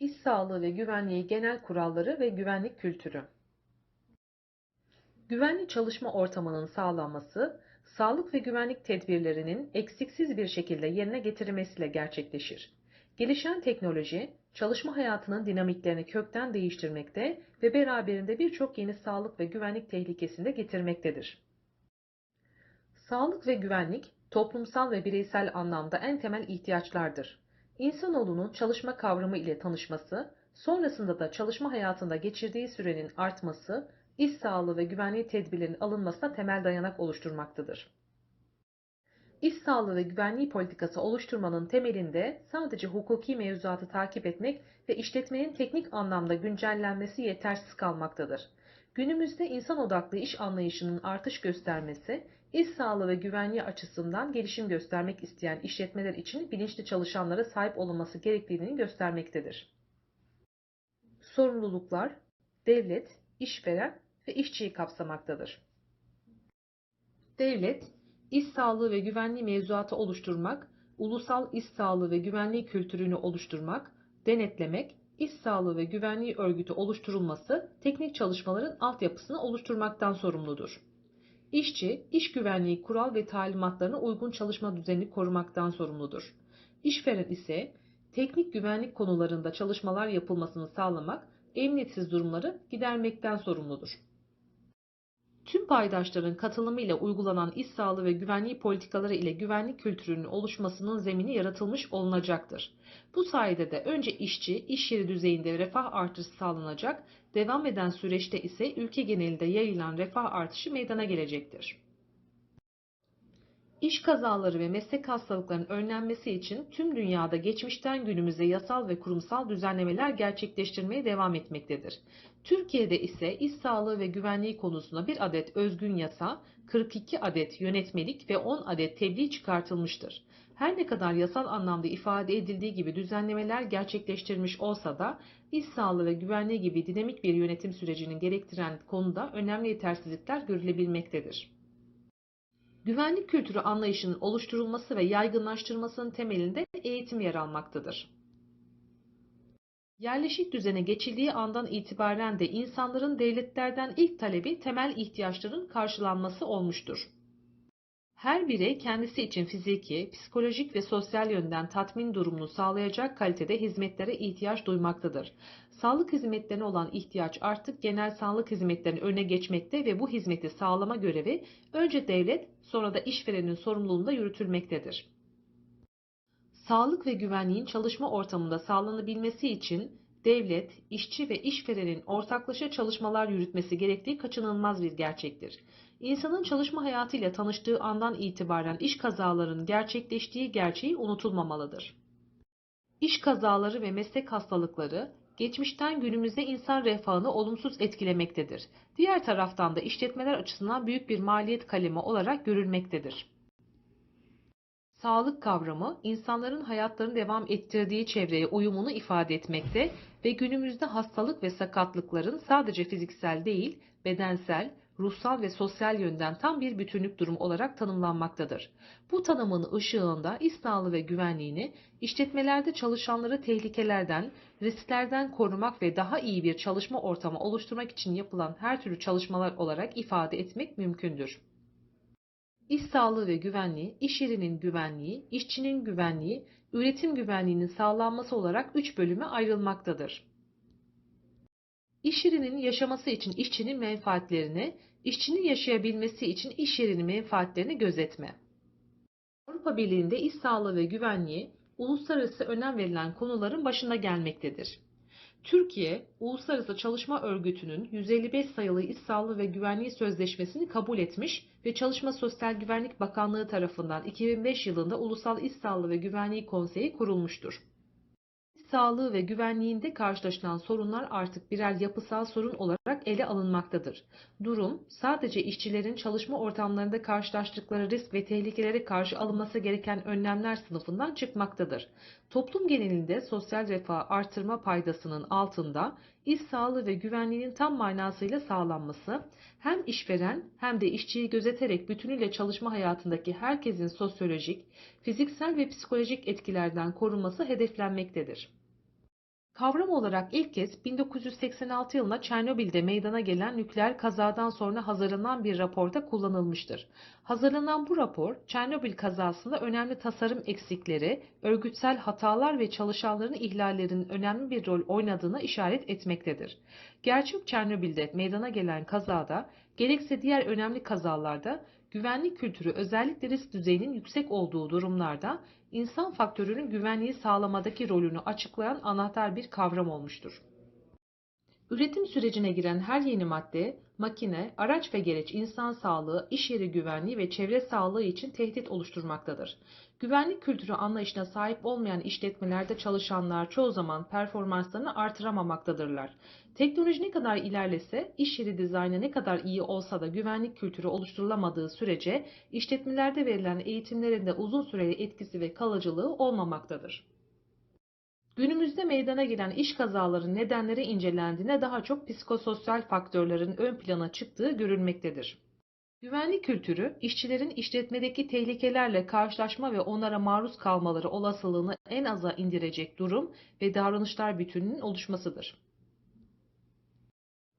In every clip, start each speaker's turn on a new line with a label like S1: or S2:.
S1: İş sağlığı ve güvenliği genel kuralları ve güvenlik kültürü. Güvenli çalışma ortamının sağlanması, sağlık ve güvenlik tedbirlerinin eksiksiz bir şekilde yerine getirilmesiyle gerçekleşir. Gelişen teknoloji, çalışma hayatının dinamiklerini kökten değiştirmekte ve beraberinde birçok yeni sağlık ve güvenlik tehlikesini de getirmektedir. Sağlık ve güvenlik, toplumsal ve bireysel anlamda en temel ihtiyaçlardır. İnsanoğlunun çalışma kavramı ile tanışması, sonrasında da çalışma hayatında geçirdiği sürenin artması, iş sağlığı ve güvenliği tedbirlerinin alınmasına temel dayanak oluşturmaktadır. İş sağlığı ve güvenliği politikası oluşturmanın temelinde sadece hukuki mevzuatı takip etmek ve işletmenin teknik anlamda güncellenmesi yetersiz kalmaktadır. Günümüzde insan odaklı iş anlayışının artış göstermesi, iş sağlığı ve güvenliği açısından gelişim göstermek isteyen işletmeler için bilinçli çalışanlara sahip olunması gerektiğini göstermektedir. Sorumluluklar, devlet, işveren ve işçiyi kapsamaktadır. Devlet, iş sağlığı ve güvenliği mevzuatı oluşturmak, ulusal iş sağlığı ve güvenliği kültürünü oluşturmak, denetlemek, iş sağlığı ve güvenliği örgütü oluşturulması, teknik çalışmaların altyapısını oluşturmaktan sorumludur. İşçi, iş güvenliği kural ve talimatlarına uygun çalışma düzenini korumaktan sorumludur. İşveren ise teknik güvenlik konularında çalışmalar yapılmasını sağlamak, emniyetsiz durumları gidermekten sorumludur. Tüm paydaşların katılımıyla uygulanan iş sağlığı ve güvenliği politikaları ile güvenlik kültürünün oluşmasının zemini yaratılmış olunacaktır. Bu sayede de önce işçi, iş yeri düzeyinde refah artışı sağlanacak, devam eden süreçte ise ülke genelinde yayılan refah artışı meydana gelecektir. İş kazaları ve meslek hastalıklarının önlenmesi için tüm dünyada geçmişten günümüze yasal ve kurumsal düzenlemeler gerçekleştirmeye devam etmektedir. Türkiye'de ise iş sağlığı ve güvenliği konusunda bir adet özgün yasa, 42 adet yönetmelik ve 10 adet tebliğ çıkartılmıştır. Her ne kadar yasal anlamda ifade edildiği gibi düzenlemeler gerçekleştirilmiş olsa da iş sağlığı ve güvenliği gibi dinamik bir yönetim sürecinin gerektiren konuda önemli yetersizlikler görülebilmektedir. Güvenlik kültürü anlayışının oluşturulması ve yaygınlaştırılmasının temelinde eğitim yer almaktadır. Yerleşik düzene geçildiği andan itibaren de insanların devletlerden ilk talebi temel ihtiyaçların karşılanması olmuştur. Her birey kendisi için fiziki, psikolojik ve sosyal yönden tatmin durumunu sağlayacak kalitede hizmetlere ihtiyaç duymaktadır. Sağlık hizmetlerine olan ihtiyaç artık genel sağlık hizmetlerinin önüne geçmekte ve bu hizmeti sağlama görevi önce devlet sonra da işverenin sorumluluğunda yürütülmektedir. Sağlık ve güvenliğin çalışma ortamında sağlanabilmesi için devlet, işçi ve işverenin ortaklaşa çalışmalar yürütmesi gerektiği kaçınılmaz bir gerçektir. İnsanın çalışma hayatıyla tanıştığı andan itibaren iş kazalarının gerçekleştiği gerçeği unutulmamalıdır. İş kazaları ve meslek hastalıkları geçmişten günümüzde insan refahını olumsuz etkilemektedir. Diğer taraftan da işletmeler açısından büyük bir maliyet kalemi olarak görülmektedir. Sağlık kavramı insanların hayatlarını devam ettirdiği çevreye uyumunu ifade etmekte ve günümüzde hastalık ve sakatlıkların sadece fiziksel değil, bedensel, ruhsal ve sosyal yönden tam bir bütünlük durumu olarak tanımlanmaktadır. Bu tanımın ışığında sağlığı ve güvenliğini işletmelerde çalışanları tehlikelerden, risklerden korumak ve daha iyi bir çalışma ortamı oluşturmak için yapılan her türlü çalışmalar olarak ifade etmek mümkündür. İş sağlığı ve güvenliği, iş yerinin güvenliği, işçinin güvenliği, üretim güvenliğinin sağlanması olarak üç bölüme ayrılmaktadır. İş yerinin yaşaması için işçinin menfaatlerini, işçinin yaşayabilmesi için iş yerinin menfaatlerini gözetme. Avrupa Birliği'nde iş sağlığı ve güvenliği uluslararası önem verilen konuların başında gelmektedir. Türkiye, Uluslararası Çalışma Örgütü'nün 155 sayılı İş Sağlığı ve Güvenliği Sözleşmesi'ni kabul etmiş ve Çalışma Sosyal Güvenlik Bakanlığı tarafından 2005 yılında Ulusal İş Sağlığı ve Güvenliği Konseyi kurulmuştur sağlığı ve güvenliğinde karşılaşılan sorunlar artık birer yapısal sorun olarak ele alınmaktadır. Durum sadece işçilerin çalışma ortamlarında karşılaştıkları risk ve tehlikelere karşı alınması gereken önlemler sınıfından çıkmaktadır. Toplum genelinde sosyal refah artırma paydasının altında iş sağlığı ve güvenliğinin tam manasıyla sağlanması hem işveren hem de işçiyi gözeterek bütünüyle çalışma hayatındaki herkesin sosyolojik, fiziksel ve psikolojik etkilerden korunması hedeflenmektedir. Kavram olarak ilk kez 1986 yılında Çernobil'de meydana gelen nükleer kazadan sonra hazırlanan bir raporda kullanılmıştır. Hazırlanan bu rapor, Çernobil kazasında önemli tasarım eksikleri, örgütsel hatalar ve çalışanların ihlallerinin önemli bir rol oynadığına işaret etmektedir. Gerçek Çernobil'de meydana gelen kazada, gerekse diğer önemli kazalarda güvenlik kültürü özellikle risk düzeyinin yüksek olduğu durumlarda insan faktörünün güvenliği sağlamadaki rolünü açıklayan anahtar bir kavram olmuştur. Üretim sürecine giren her yeni madde, makine, araç ve gereç insan sağlığı, iş yeri güvenliği ve çevre sağlığı için tehdit oluşturmaktadır. Güvenlik kültürü anlayışına sahip olmayan işletmelerde çalışanlar çoğu zaman performanslarını artıramamaktadırlar. Teknoloji ne kadar ilerlese, iş yeri dizaynı ne kadar iyi olsa da güvenlik kültürü oluşturulamadığı sürece işletmelerde verilen eğitimlerin de uzun süreli etkisi ve kalıcılığı olmamaktadır. Günümüzde meydana gelen iş kazaları nedenleri incelendiğinde daha çok psikososyal faktörlerin ön plana çıktığı görülmektedir. Güvenlik kültürü, işçilerin işletmedeki tehlikelerle karşılaşma ve onlara maruz kalmaları olasılığını en aza indirecek durum ve davranışlar bütününün oluşmasıdır.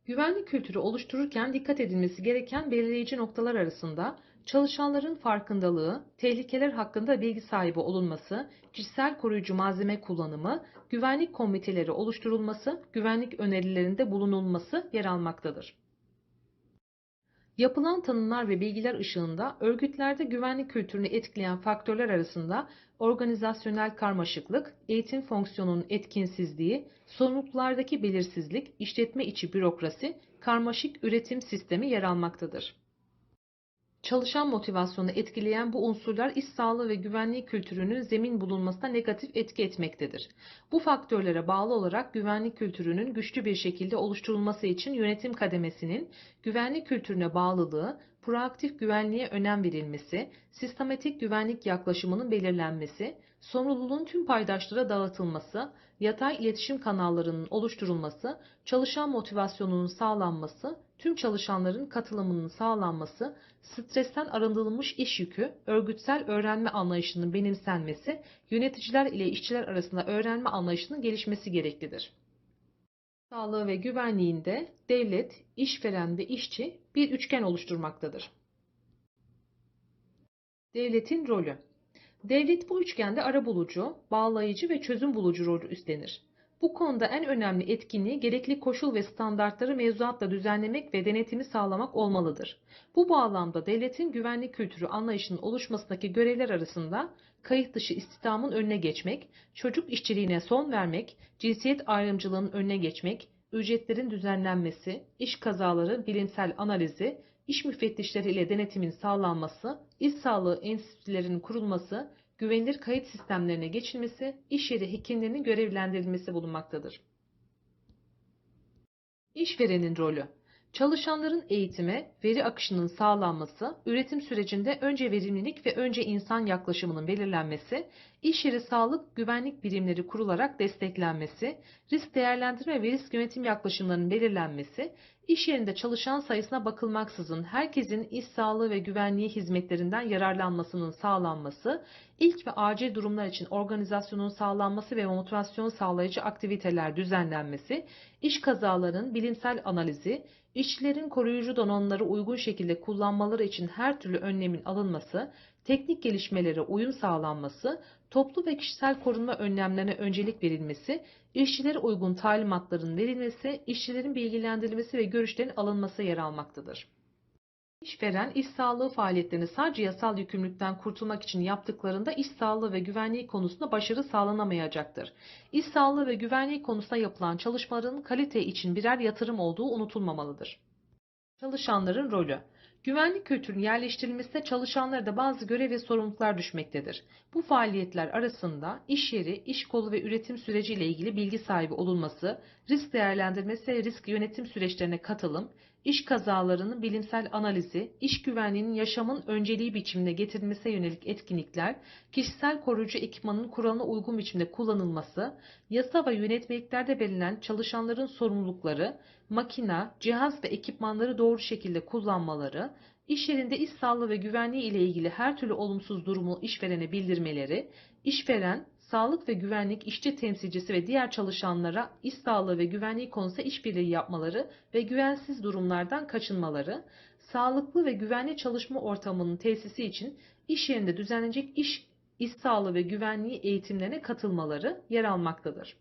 S1: Güvenlik kültürü oluştururken dikkat edilmesi gereken belirleyici noktalar arasında çalışanların farkındalığı, tehlikeler hakkında bilgi sahibi olunması, kişisel koruyucu malzeme kullanımı, güvenlik komiteleri oluşturulması, güvenlik önerilerinde bulunulması yer almaktadır. Yapılan tanımlar ve bilgiler ışığında örgütlerde güvenlik kültürünü etkileyen faktörler arasında organizasyonel karmaşıklık, eğitim fonksiyonunun etkinsizliği, sorumluluklardaki belirsizlik, işletme içi bürokrasi, karmaşık üretim sistemi yer almaktadır. Çalışan motivasyonu etkileyen bu unsurlar iş sağlığı ve güvenliği kültürünün zemin bulunmasına negatif etki etmektedir. Bu faktörlere bağlı olarak güvenlik kültürünün güçlü bir şekilde oluşturulması için yönetim kademesinin güvenlik kültürüne bağlılığı, proaktif güvenliğe önem verilmesi, sistematik güvenlik yaklaşımının belirlenmesi, sorumluluğun tüm paydaşlara dağıtılması, yatay iletişim kanallarının oluşturulması, çalışan motivasyonunun sağlanması, tüm çalışanların katılımının sağlanması, stresten arındırılmış iş yükü, örgütsel öğrenme anlayışının benimsenmesi, yöneticiler ile işçiler arasında öğrenme anlayışının gelişmesi gereklidir. Sağlığı ve güvenliğinde devlet, işveren ve işçi bir üçgen oluşturmaktadır. Devletin rolü Devlet bu üçgende arabulucu, bağlayıcı ve çözüm bulucu rolü üstlenir. Bu konuda en önemli etkinliği gerekli koşul ve standartları mevzuatla düzenlemek ve denetimi sağlamak olmalıdır. Bu bağlamda devletin güvenlik kültürü anlayışının oluşmasındaki görevler arasında kayıt dışı istihdamın önüne geçmek, çocuk işçiliğine son vermek, cinsiyet ayrımcılığının önüne geçmek, ücretlerin düzenlenmesi, iş kazaları bilimsel analizi, iş müfettişleri ile denetimin sağlanması, iş sağlığı enstitülerinin kurulması, güvenilir kayıt sistemlerine geçilmesi, iş yeri hekimlerinin görevlendirilmesi bulunmaktadır. İşverenin rolü Çalışanların eğitime, veri akışının sağlanması, üretim sürecinde önce verimlilik ve önce insan yaklaşımının belirlenmesi, iş yeri sağlık güvenlik birimleri kurularak desteklenmesi, risk değerlendirme ve risk yönetim yaklaşımlarının belirlenmesi, iş yerinde çalışan sayısına bakılmaksızın herkesin iş sağlığı ve güvenliği hizmetlerinden yararlanmasının sağlanması, ilk ve acil durumlar için organizasyonun sağlanması ve motivasyon sağlayıcı aktiviteler düzenlenmesi, iş kazalarının bilimsel analizi, işçilerin koruyucu donanımları uygun şekilde kullanmaları için her türlü önlemin alınması, teknik gelişmelere uyum sağlanması, toplu ve kişisel korunma önlemlerine öncelik verilmesi, işçilere uygun talimatların verilmesi, işçilerin bilgilendirilmesi ve görüşlerin alınması yer almaktadır. İşveren iş sağlığı faaliyetlerini sadece yasal yükümlülükten kurtulmak için yaptıklarında iş sağlığı ve güvenliği konusunda başarı sağlanamayacaktır. İş sağlığı ve güvenliği konusunda yapılan çalışmaların kalite için birer yatırım olduğu unutulmamalıdır. Çalışanların rolü Güvenlik kültürünün yerleştirilmesinde çalışanlara da bazı görev ve sorumluluklar düşmektedir. Bu faaliyetler arasında iş yeri, iş kolu ve üretim süreci ile ilgili bilgi sahibi olunması, risk değerlendirmesi ve risk yönetim süreçlerine katılım, iş kazalarının bilimsel analizi, iş güvenliğinin yaşamın önceliği biçimine getirilmesine yönelik etkinlikler, kişisel koruyucu ekipmanın kuralına uygun biçimde kullanılması, yasa ve yönetmeliklerde belirlenen çalışanların sorumlulukları, makina, cihaz ve ekipmanları doğru şekilde kullanmaları, iş yerinde iş sağlığı ve güvenliği ile ilgili her türlü olumsuz durumu işverene bildirmeleri, işveren, sağlık ve güvenlik işçi temsilcisi ve diğer çalışanlara iş sağlığı ve güvenliği konusunda işbirliği yapmaları ve güvensiz durumlardan kaçınmaları, sağlıklı ve güvenli çalışma ortamının tesisi için iş yerinde düzenlenecek iş, iş sağlığı ve güvenliği eğitimlerine katılmaları yer almaktadır.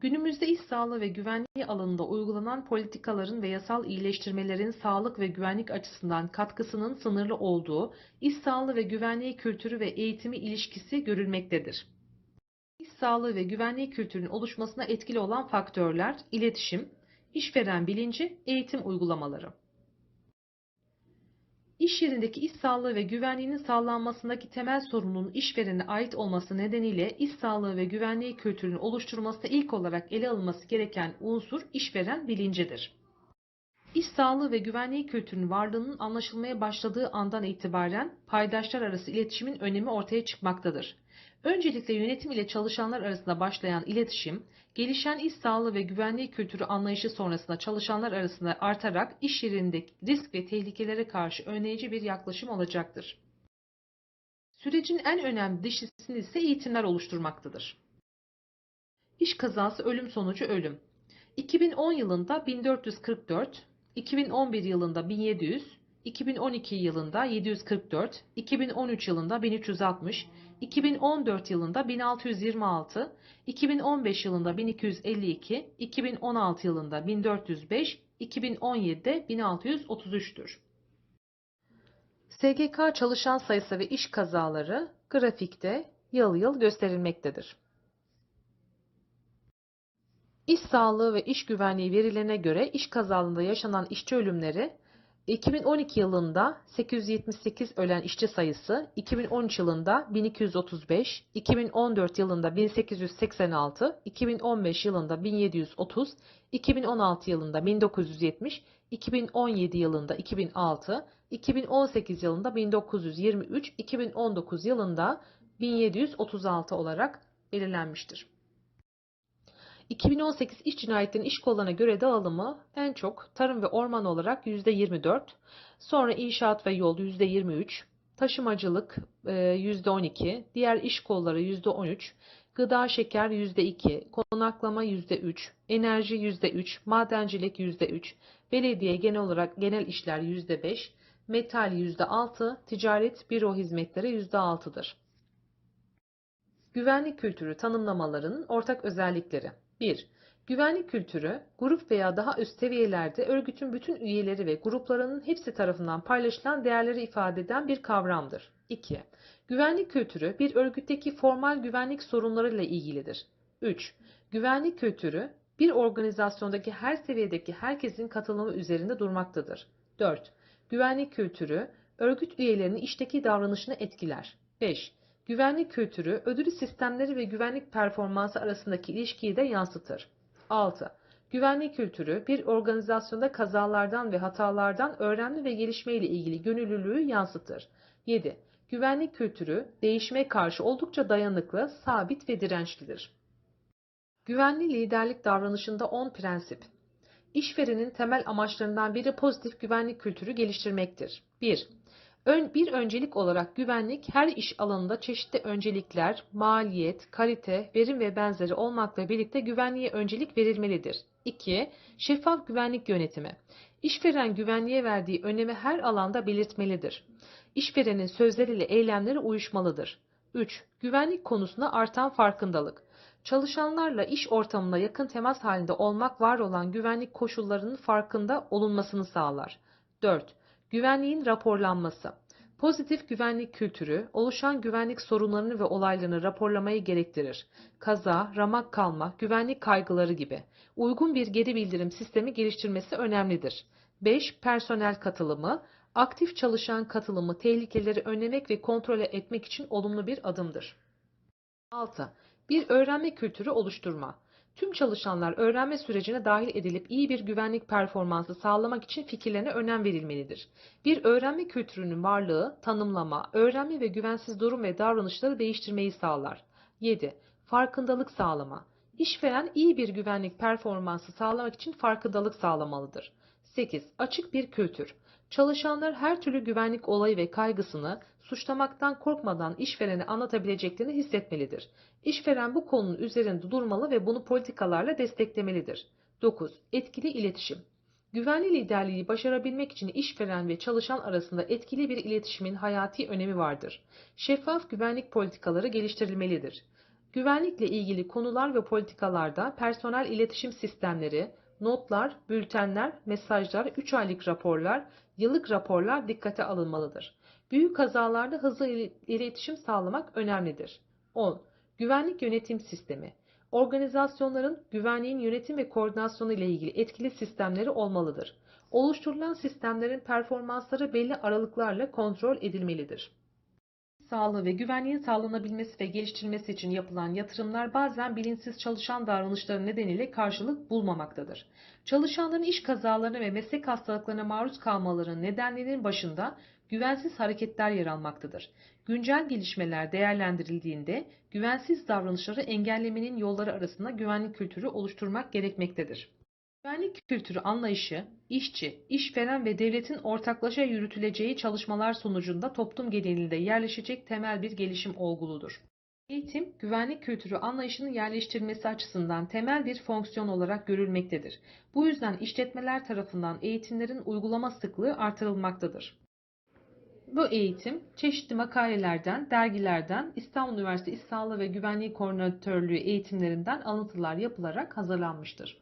S1: Günümüzde iş sağlığı ve güvenliği alanında uygulanan politikaların ve yasal iyileştirmelerin sağlık ve güvenlik açısından katkısının sınırlı olduğu iş sağlığı ve güvenliği kültürü ve eğitimi ilişkisi görülmektedir. İş sağlığı ve güvenliği kültürünün oluşmasına etkili olan faktörler iletişim, işveren bilinci, eğitim uygulamaları. İş yerindeki iş sağlığı ve güvenliğinin sağlanmasındaki temel sorunun işverene ait olması nedeniyle iş sağlığı ve güvenliği kültürünün oluşturulmasında ilk olarak ele alınması gereken unsur işveren bilincidir. İş sağlığı ve güvenliği kültürünün varlığının anlaşılmaya başladığı andan itibaren paydaşlar arası iletişimin önemi ortaya çıkmaktadır. Öncelikle yönetim ile çalışanlar arasında başlayan iletişim, gelişen iş sağlığı ve güvenliği kültürü anlayışı sonrasında çalışanlar arasında artarak iş yerinde risk ve tehlikelere karşı önleyici bir yaklaşım olacaktır. Sürecin en önemli dişlisini ise eğitimler oluşturmaktadır. İş kazası ölüm sonucu ölüm. 2010 yılında 1444, 2011 yılında 1700, 2012 yılında 744, 2013 yılında 1360, 2014 yılında 1626, 2015 yılında 1252, 2016 yılında 1405, 2017'de 1633'tür. SGK çalışan sayısı ve iş kazaları grafikte yıl yıl gösterilmektedir. İş sağlığı ve iş güvenliği verilerine göre iş kazalarında yaşanan işçi ölümleri 2012 yılında 878 ölen işçi sayısı, 2013 yılında 1235, 2014 yılında 1886, 2015 yılında 1730, 2016 yılında 1970, 2017 yılında 2006, 2018 yılında 1923, 2019 yılında 1736 olarak belirlenmiştir. 2018 iş cinayetlerinin iş kollarına göre dağılımı en çok tarım ve orman olarak %24, sonra inşaat ve yol %23, taşımacılık %12, diğer iş kolları %13, gıda şeker %2, konaklama %3, enerji %3, madencilik %3, belediye genel olarak genel işler %5, metal %6, ticaret büro hizmetleri %6'dır. Güvenlik kültürü tanımlamalarının ortak özellikleri 1. Güvenlik kültürü, grup veya daha üst seviyelerde örgütün bütün üyeleri ve gruplarının hepsi tarafından paylaşılan değerleri ifade eden bir kavramdır. 2. Güvenlik kültürü bir örgütteki formal güvenlik sorunlarıyla ilgilidir. 3. Güvenlik kültürü bir organizasyondaki her seviyedeki herkesin katılımı üzerinde durmaktadır. 4. Güvenlik kültürü örgüt üyelerinin işteki davranışını etkiler. 5. Güvenlik kültürü, ödülü sistemleri ve güvenlik performansı arasındaki ilişkiyi de yansıtır. 6. Güvenlik kültürü, bir organizasyonda kazalardan ve hatalardan öğrenme ve gelişme ile ilgili gönüllülüğü yansıtır. 7. Güvenlik kültürü, değişime karşı oldukça dayanıklı, sabit ve dirençlidir. Güvenli liderlik davranışında 10 prensip. İşverenin temel amaçlarından biri pozitif güvenlik kültürü geliştirmektir. 1. Ön, bir öncelik olarak güvenlik her iş alanında çeşitli öncelikler, maliyet, kalite, verim ve benzeri olmakla birlikte güvenliğe öncelik verilmelidir. 2. Şeffaf güvenlik yönetimi. İşveren güvenliğe verdiği önemi her alanda belirtmelidir. İşverenin sözleriyle eylemleri uyuşmalıdır. 3. Güvenlik konusunda artan farkındalık. Çalışanlarla iş ortamında yakın temas halinde olmak var olan güvenlik koşullarının farkında olunmasını sağlar. 4. Güvenliğin raporlanması. Pozitif güvenlik kültürü, oluşan güvenlik sorunlarını ve olaylarını raporlamayı gerektirir. Kaza, ramak kalma, güvenlik kaygıları gibi. Uygun bir geri bildirim sistemi geliştirmesi önemlidir. 5. Personel katılımı. Aktif çalışan katılımı tehlikeleri önlemek ve kontrol etmek için olumlu bir adımdır. 6. Bir öğrenme kültürü oluşturma. Tüm çalışanlar öğrenme sürecine dahil edilip iyi bir güvenlik performansı sağlamak için fikirlerine önem verilmelidir. Bir öğrenme kültürünün varlığı, tanımlama, öğrenme ve güvensiz durum ve davranışları değiştirmeyi sağlar. 7. Farkındalık sağlama. İşveren iyi bir güvenlik performansı sağlamak için farkındalık sağlamalıdır. 8. Açık bir kültür. Çalışanlar her türlü güvenlik olayı ve kaygısını suçlamaktan korkmadan işverene anlatabileceklerini hissetmelidir. İşveren bu konunun üzerinde durmalı ve bunu politikalarla desteklemelidir. 9. Etkili iletişim. Güvenli liderliği başarabilmek için işveren ve çalışan arasında etkili bir iletişimin hayati önemi vardır. Şeffaf güvenlik politikaları geliştirilmelidir. Güvenlikle ilgili konular ve politikalarda personel iletişim sistemleri, notlar, bültenler, mesajlar, 3 aylık raporlar, yıllık raporlar dikkate alınmalıdır. Büyük kazalarda hızlı iletişim sağlamak önemlidir. 10. Güvenlik yönetim sistemi. Organizasyonların güvenliğin yönetim ve koordinasyonu ile ilgili etkili sistemleri olmalıdır. Oluşturulan sistemlerin performansları belli aralıklarla kontrol edilmelidir. Sağlığı ve güvenliğin sağlanabilmesi ve geliştirilmesi için yapılan yatırımlar bazen bilinçsiz çalışan davranışları nedeniyle karşılık bulmamaktadır. Çalışanların iş kazalarına ve meslek hastalıklarına maruz kalmalarının nedenlerinin başında güvensiz hareketler yer almaktadır. Güncel gelişmeler değerlendirildiğinde güvensiz davranışları engellemenin yolları arasında güvenlik kültürü oluşturmak gerekmektedir. Güvenlik kültürü anlayışı, işçi, işveren ve devletin ortaklaşa yürütüleceği çalışmalar sonucunda toplum genelinde yerleşecek temel bir gelişim olguludur. Eğitim, güvenlik kültürü anlayışının yerleştirilmesi açısından temel bir fonksiyon olarak görülmektedir. Bu yüzden işletmeler tarafından eğitimlerin uygulama sıklığı artırılmaktadır. Bu eğitim çeşitli makalelerden, dergilerden, İstanbul Üniversitesi İş Sağlığı ve Güvenliği Koordinatörlüğü eğitimlerinden alıntılar yapılarak hazırlanmıştır.